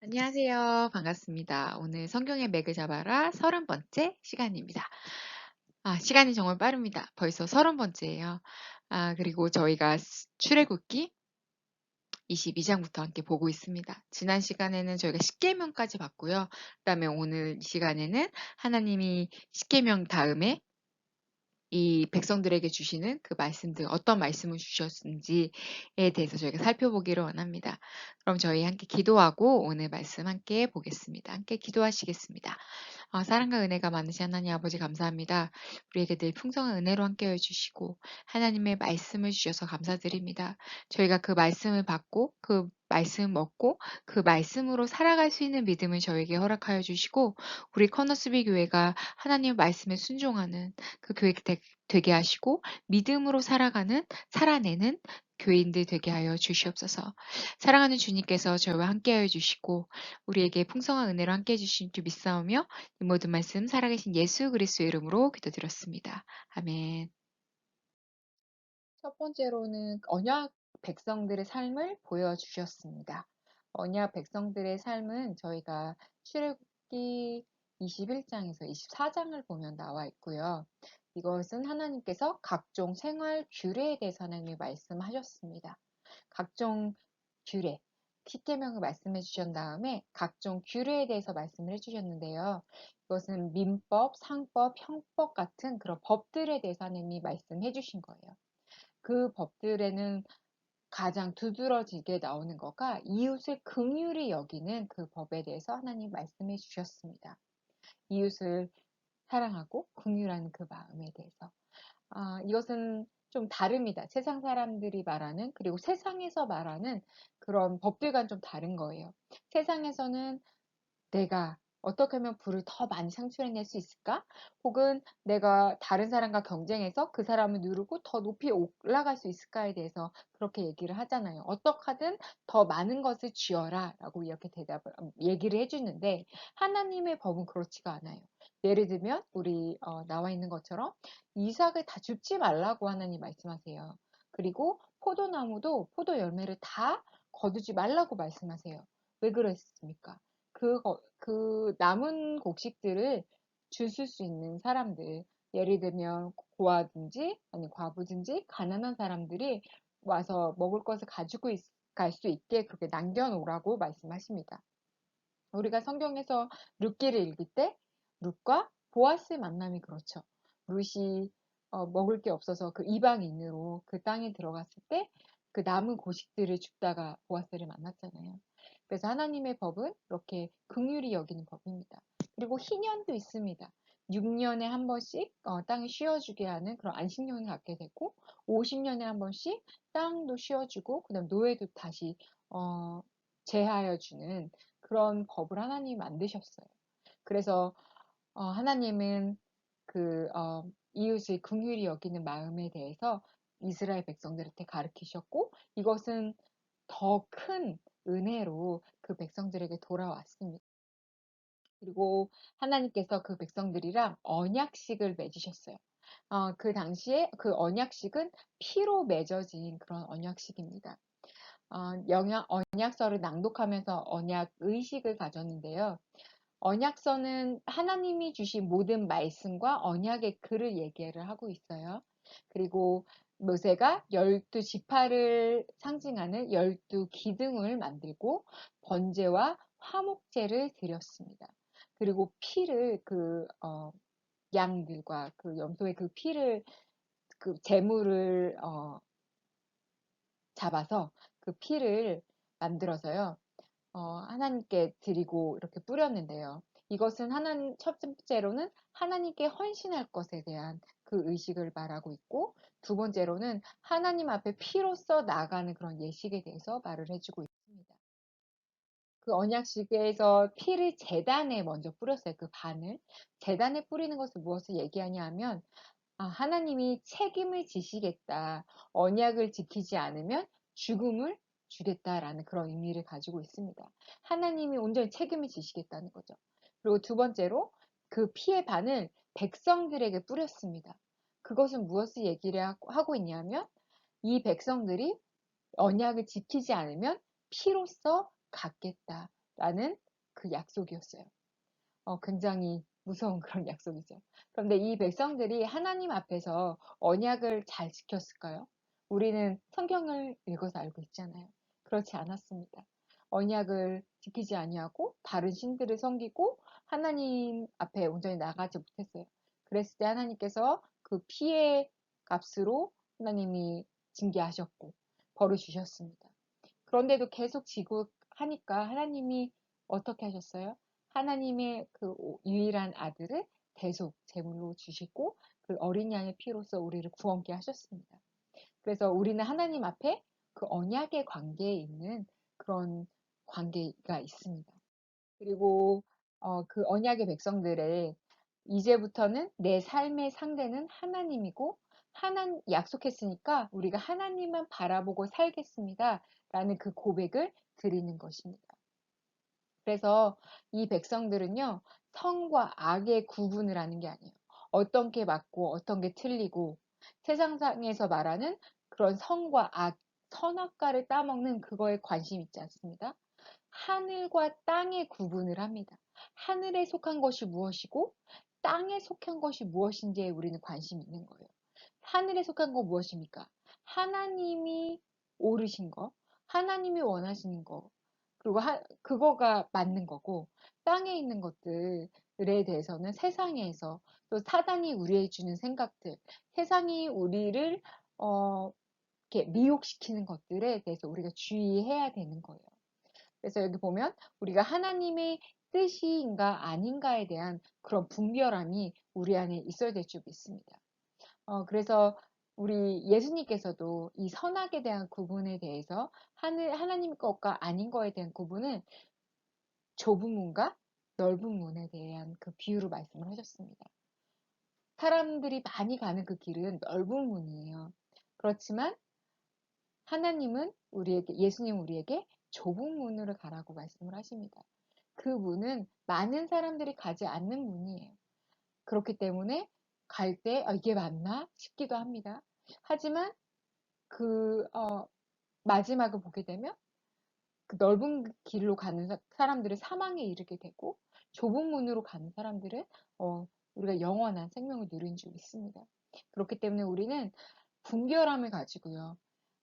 안녕하세요. 반갑습니다. 오늘 성경의 맥을 잡아라 30 번째 시간입니다. 아 시간이 정말 빠릅니다. 벌써 30 번째예요. 아 그리고 저희가 스 출애굽기 22 장부터 함께 보고 있습니다. 지난 시간에는 저희가 십계명까지 봤고요. 그다음에 오늘 이 시간에는 하나님이 십계명 다음에 이 백성들에게 주시는 그 말씀들 어떤 말씀을 주셨는지에 대해서 저희가 살펴보기를 원합니다. 그럼 저희 함께 기도하고 오늘 말씀 함께 보겠습니다. 함께 기도하시겠습니다. 어, 사랑과 은혜가 많으신 하나님 아버지 감사합니다. 우리에게 늘 풍성한 은혜로 함께해 주시고 하나님의 말씀을 주셔서 감사드립니다. 저희가 그 말씀을 받고 그 말씀 먹고 그 말씀으로 살아갈 수 있는 믿음을 저에게 허락하여 주시고 우리 커너스비 교회가 하나님의 말씀에 순종하는 그 교회 되게 하시고 믿음으로 살아가는 살아내는 교인들 되게 하여 주시옵소서. 사랑하는 주님께서 저희와 함께하여 주시고 우리에게 풍성한 은혜로 함께해 주신 줄 믿사오며 이 모든 말씀 살아계신 예수 그리스도의 이름으로 기도드렸습니다. 아멘. 첫 번째로는 언약 백성들의 삶을 보여주셨습니다. 언약 백성들의 삶은 저희가 출애굽기 21장에서 24장을 보면 나와 있고요. 이것은 하나님께서 각종 생활 규례에 대해서 하나님이 말씀하셨습니다. 각종 규례, 십계명을 말씀해 주신 다음에 각종 규례에 대해서 말씀을 해주셨는데요. 이것은 민법, 상법, 형법 같은 그런 법들에 대해서 하나님이 말씀해 주신 거예요. 그 법들에는 가장 두드러지게 나오는 거가 이웃을 긍휼히 여기는 그 법에 대해서 하나님 말씀해 주셨습니다. 이웃을 사랑하고 긍휼하는 그 마음에 대해서 아, 이것은 좀 다릅니다. 세상 사람들이 말하는 그리고 세상에서 말하는 그런 법들과는 좀 다른 거예요. 세상에서는 내가 어떻게 하면 부를 더 많이 창출해낼 수 있을까? 혹은 내가 다른 사람과 경쟁해서 그 사람을 누르고 더 높이 올라갈 수 있을까에 대해서 그렇게 얘기를 하잖아요. 어떻게 하든 더 많은 것을 쥐어라 라고 이렇게 대답을, 음, 얘기를 해주는데 하나님의 법은 그렇지가 않아요. 예를 들면 우리 어, 나와 있는 것처럼 이삭을 다 줍지 말라고 하나님 말씀하세요. 그리고 포도나무도 포도 열매를 다 거두지 말라고 말씀하세요. 왜 그랬습니까? 그, 그 남은 곡식들을 주실 수 있는 사람들, 예를 들면 고아든지 아니 과부든지 가난한 사람들이 와서 먹을 것을 가지고 갈 수 있게 그렇게 남겨놓으라고 말씀하십니다. 우리가 성경에서 룻기를 읽을 때 룻과 보아스의 만남이 그렇죠. 룻이 어, 먹을 게 없어서 그 이방인으로 그 땅에 들어갔을 때 그 남은 고식들을 줍다가 보아스를 만났잖아요. 그래서 하나님의 법은 이렇게 긍휼히 여기는 법입니다. 그리고 희년도 있습니다. 6년에 한 번씩 어, 땅을 쉬어주게 하는 그런 안식년을 갖게 되고 50년에 한 번씩 땅도 쉬어주고 그다음 노예도 다시 어, 제하여 주는 그런 법을 하나님이 만드셨어요. 그래서 어, 하나님은 그 어, 이웃을 긍휼히 여기는 마음에 대해서 이스라엘 백성들한테 가르치셨고 이것은 더 큰 은혜로 그 백성들에게 돌아왔습니다. 그리고 하나님께서 그 백성들이랑 언약식을 맺으셨어요. 어, 그 당시에 그 언약식은 피로 맺어진 그런 언약식입니다. 어, 영약, 언약서를 낭독하면서 언약 의식을 가졌는데요. 언약서는 하나님이 주신 모든 말씀과 언약의 글을 얘기를 하고 있어요. 그리고 모세가 열두 지파를 상징하는 열두 기둥을 만들고 번제와 화목제를 드렸습니다. 그리고 피를 그 어, 양들과 그 염소의 그 피를 그 재물을 어, 잡아서 그 피를 만들어서요 어, 하나님께 드리고 이렇게 뿌렸는데요. 이것은 하나님 첫 번째로는 하나님께 헌신할 것에 대한 그 의식을 말하고 있고 두 번째로는 하나님 앞에 피로써 나가는 그런 예식에 대해서 말을 해주고 있습니다. 그 언약식에서 피를 재단에 먼저 뿌렸어요. 그 반을. 재단에 뿌리는 것을 무엇을 얘기하냐 하면 아, 하나님이 책임을 지시겠다. 언약을 지키지 않으면 죽음을 주겠다라는 그런 의미를 가지고 있습니다. 하나님이 온전히 책임을 지시겠다는 거죠. 그리고 두 번째로 그 피의 반을 백성들에게 뿌렸습니다. 그것은 무엇을 얘기를 하고 있냐면 이 백성들이 언약을 지키지 않으면 피로써 갚겠다. 라는 그 약속이었어요. 어, 굉장히 무서운 그런 약속이죠. 그런데 이 백성들이 하나님 앞에서 언약을 잘 지켰을까요? 우리는 성경을 읽어서 알고 있잖아요. 그렇지 않았습니다. 언약을 지키지 아니하고 다른 신들을 섬기고 하나님 앞에 온전히 나가지 못했어요. 그랬을 때 하나님께서 그 피의 값으로 하나님이 징계하셨고 벌을 주셨습니다. 그런데도 계속 지고 하니까 하나님이 어떻게 하셨어요? 하나님의 그 유일한 아들을 대속 제물로 주시고 그 어린 양의 피로서 우리를 구원케 하셨습니다. 그래서 우리는 하나님 앞에 그 언약의 관계에 있는 그런 관계가 있습니다. 그리고 어, 그 언약의 백성들의 이제부터는 내 삶의 상대는 하나님이고 하나 약속했으니까 우리가 하나님만 바라보고 살겠습니다. 라는 그 고백을 드리는 것입니다. 그래서 이 백성들은요, 성과 악의 구분을 하는 게 아니에요. 어떤 게 맞고 어떤 게 틀리고 세상상에서 말하는 그런 성과 악, 선악과를 따먹는 그거에 관심 있지 않습니다. 하늘과 땅의 구분을 합니다. 하늘에 속한 것이 무엇이고 땅에 속한 것이 무엇인지에 우리는 관심이 있는 거예요. 하늘에 속한 거 무엇입니까? 하나님이 오르신 거, 하나님이 원하시는 거, 그리고 하, 그거가 맞는 거고, 땅에 있는 것들에 대해서는 세상에서 또 사단이 우리에 주는 생각들, 세상이 우리를 어, 이렇게 미혹시키는 것들에 대해서 우리가 주의해야 되는 거예요. 그래서 여기 보면 우리가 하나님의 뜻이인가 아닌가에 대한 그런 분별함이 우리 안에 있어야 될 줄 믿습니다. 어, 그래서 우리 예수님께서도 이 선악에 대한 구분에 대해서 하나님 것과 아닌 거에 대한 구분은 좁은 문과 넓은 문에 대한 그 비유로 말씀을 하셨습니다. 사람들이 많이 가는 그 길은 넓은 문이에요. 그렇지만 하나님은 우리에게, 예수님 우리에게 좁은 문으로 가라고 말씀을 하십니다. 그 문은 많은 사람들이 가지 않는 문이에요. 그렇기 때문에 갈때 어, 이게 맞나 싶기도 합니다. 하지만 그 어, 마지막을 보게 되면 그 넓은 길로 가는 사람들은 사망에 이르게 되고 좁은 문으로 가는 사람들은 어, 우리가 영원한 생명을 누린 줄 믿습니다. 그렇기 때문에 우리는 분별함을 가지고요.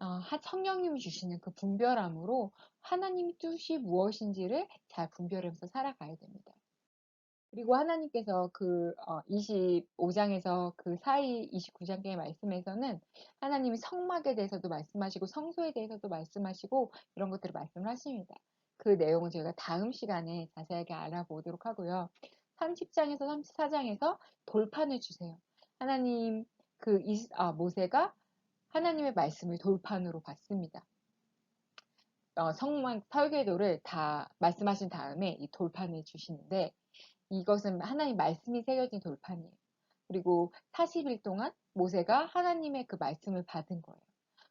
어, 성령님이 주시는 그 분별함으로 하나님 뜻이 무엇인지를 잘 분별하면서 살아가야 됩니다. 그리고 하나님께서 그 25장에서 어, 그 사이 29장의 말씀에서는 하나님이 성막에 대해서도 말씀하시고 성소에 대해서도 말씀하시고 이런 것들을 말씀을 하십니다. 그 내용은 저희가 다음 시간에 자세하게 알아보도록 하고요. 30장에서 34장에서 돌판을 주세요. 하나님 그 아, 모세가 하나님의 말씀을 돌판으로 받습니다. 어, 성막 설계도를 다 말씀하신 다음에 이 돌판을 주시는데 이것은 하나님 말씀이 새겨진 돌판이에요. 그리고 40일 동안 모세가 하나님의 그 말씀을 받은 거예요.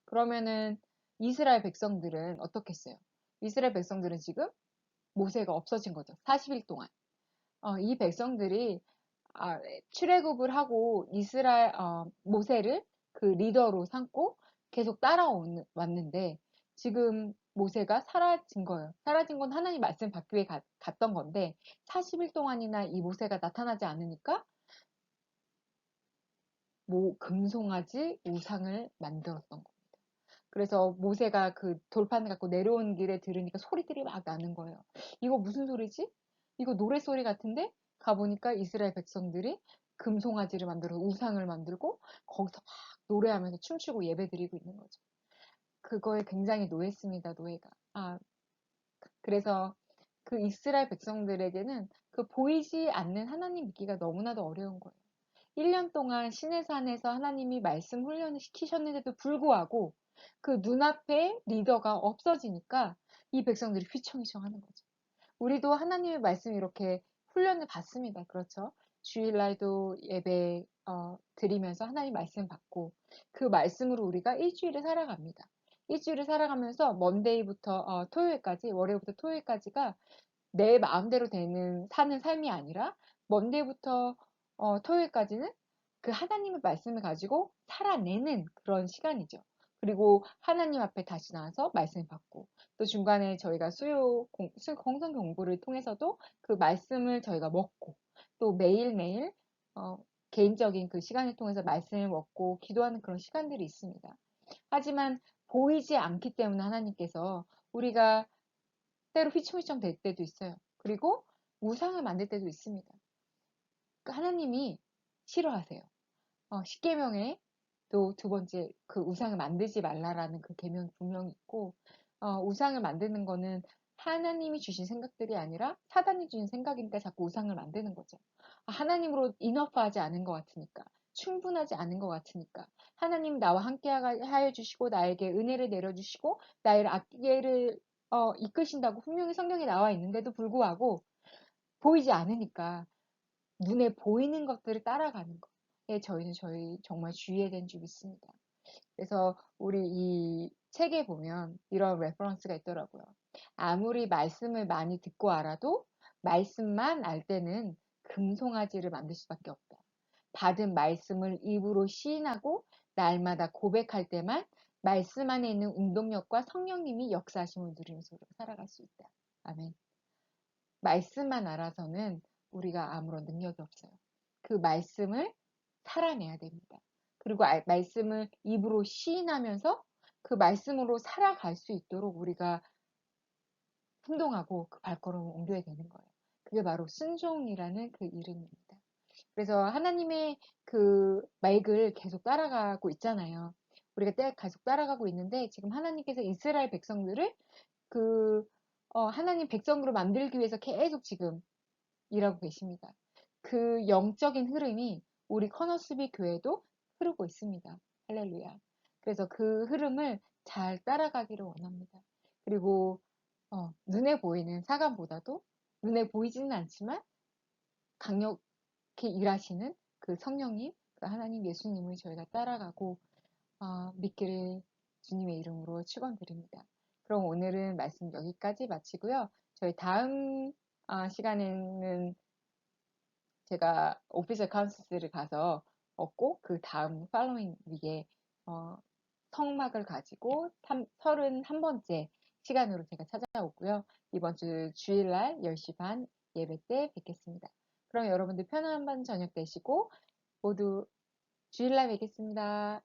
그러면은 이스라엘 백성들은 어떻겠어요? 이스라엘 백성들은 지금 모세가 없어진 거죠. 40일 동안. 어, 이 백성들이 아, 출애굽을 하고 이스라엘 어, 모세를 그 리더로 삼고 계속 따라왔는데 지금 모세가 사라진 거예요. 사라진 건 하나님 말씀 받기 위해 가, 갔던 건데 40일 동안이나 이 모세가 나타나지 않으니까 뭐 금송아지 우상을 만들었던 겁니다. 그래서 모세가 그 돌판을 갖고 내려온 길에 들으니까 소리들이 막 나는 거예요. 이거 무슨 소리지? 이거 노래 소리 같은데? 가보니까 이스라엘 백성들이 금송아지를 만들어 우상을 만들고 거기서 막 노래하면서 춤추고 예배드리고 있는 거죠. 그거에 굉장히 노했습니다, 노예가. 아, 그래서 그 이스라엘 백성들에게는 그 보이지 않는 하나님 믿기가 너무나도 어려운 거예요. 1년 동안 시내산에서 하나님이 말씀 훈련을 시키셨는데도 불구하고 그 눈앞에 리더가 없어지니까 이 백성들이 휘청휘청 하는 거죠. 우리도 하나님의 말씀 이렇게 훈련을 받습니다. 그렇죠? 주일날도 예배 어, 드리면서 하나님 말씀 받고 그 말씀으로 우리가 일주일을 살아갑니다. 일주일을 살아가면서 먼데이부터 어, 토요일까지 월요일부터 토요일까지가 내 마음대로 되는 사는 삶이 아니라 먼데이부터 어, 토요일까지는 그 하나님의 말씀을 가지고 살아내는 그런 시간이죠. 그리고 하나님 앞에 다시 나와서 말씀을 받고 또 중간에 저희가 수요 공, 수, 공성 공부를 통해서도 그 말씀을 저희가 먹고 또 매일매일 어, 개인적인 그 시간을 통해서 말씀을 먹고 기도하는 그런 시간들이 있습니다. 하지만 보이지 않기 때문에 하나님께서 우리가 때로 휘청휘청 될 때도 있어요. 그리고 우상을 만들 때도 있습니다. 하나님이 싫어하세요. 어, 십계명에 또 두 번째 그 우상을 만들지 말라라는 그 계명이 분명히 있고 어, 우상을 만드는 거는 하나님이 주신 생각들이 아니라 사단이 주신 생각이니까 자꾸 우상을 만드는 거죠. 아, 하나님으로 인업하지 않은 것 같으니까 충분하지 않은 것 같으니까 하나님 나와 함께 하여 주시고 나에게 은혜를 내려주시고 나의 악계를 어, 이끄신다고 분명히 성경에 나와 있는데도 불구하고 보이지 않으니까 눈에 보이는 것들을 따라가는 거에 저희는 저희 정말 주의해야 되는 줄 믿습니다. 그래서 우리 이 책에 보면 이런 레퍼런스가 있더라고요. 아무리 말씀을 많이 듣고 알아도 말씀만 알 때는 금송아지를 만들 수밖에 없다. 받은 말씀을 입으로 시인하고 날마다 고백할 때만 말씀 안에 있는 운동력과 성령님이 역사하심을 누리면서 살아갈 수 있다. 아멘. 말씀만 알아서는 우리가 아무런 능력이 없어요. 그 말씀을 살아내야 됩니다. 그리고 말씀을 입으로 시인하면서 그 말씀으로 살아갈 수 있도록 우리가 행동하고 그 발걸음을 옮겨야 되는 거예요. 그게 바로 순종이라는 그 이름입니다. 그래서 하나님의 그 말을 계속 따라가고 있잖아요. 우리가 계속 따라가고 있는데 지금 하나님께서 이스라엘 백성들을 그 어, 하나님 백성으로 만들기 위해서 계속 지금 일하고 계십니다. 그 영적인 흐름이 우리 커너스비 교회도 흐르고 있습니다. 할렐루야. 그래서 그 흐름을 잘 따라가기를 원합니다. 그리고 어, 눈에 보이는 사감보다도 눈에 보이지는 않지만 강력히 일하시는 그 성령님, 그 하나님 예수님을 저희가 따라가고 어, 믿기를 주님의 이름으로 축원드립니다. 그럼 오늘은 말씀 여기까지 마치고요. 저희 다음 어, 시간에는 제가 오피셜 카운슬스를 가서 얻고 그 다음 팔로잉 위에 어, 성막을 가지고 31번째 시간으로 제가 찾아오고요. 이번 주 주일날 10시 반 예배 때 뵙겠습니다. 그럼 여러분들 편안한 밤 저녁 되시고 모두 주일날 뵙겠습니다.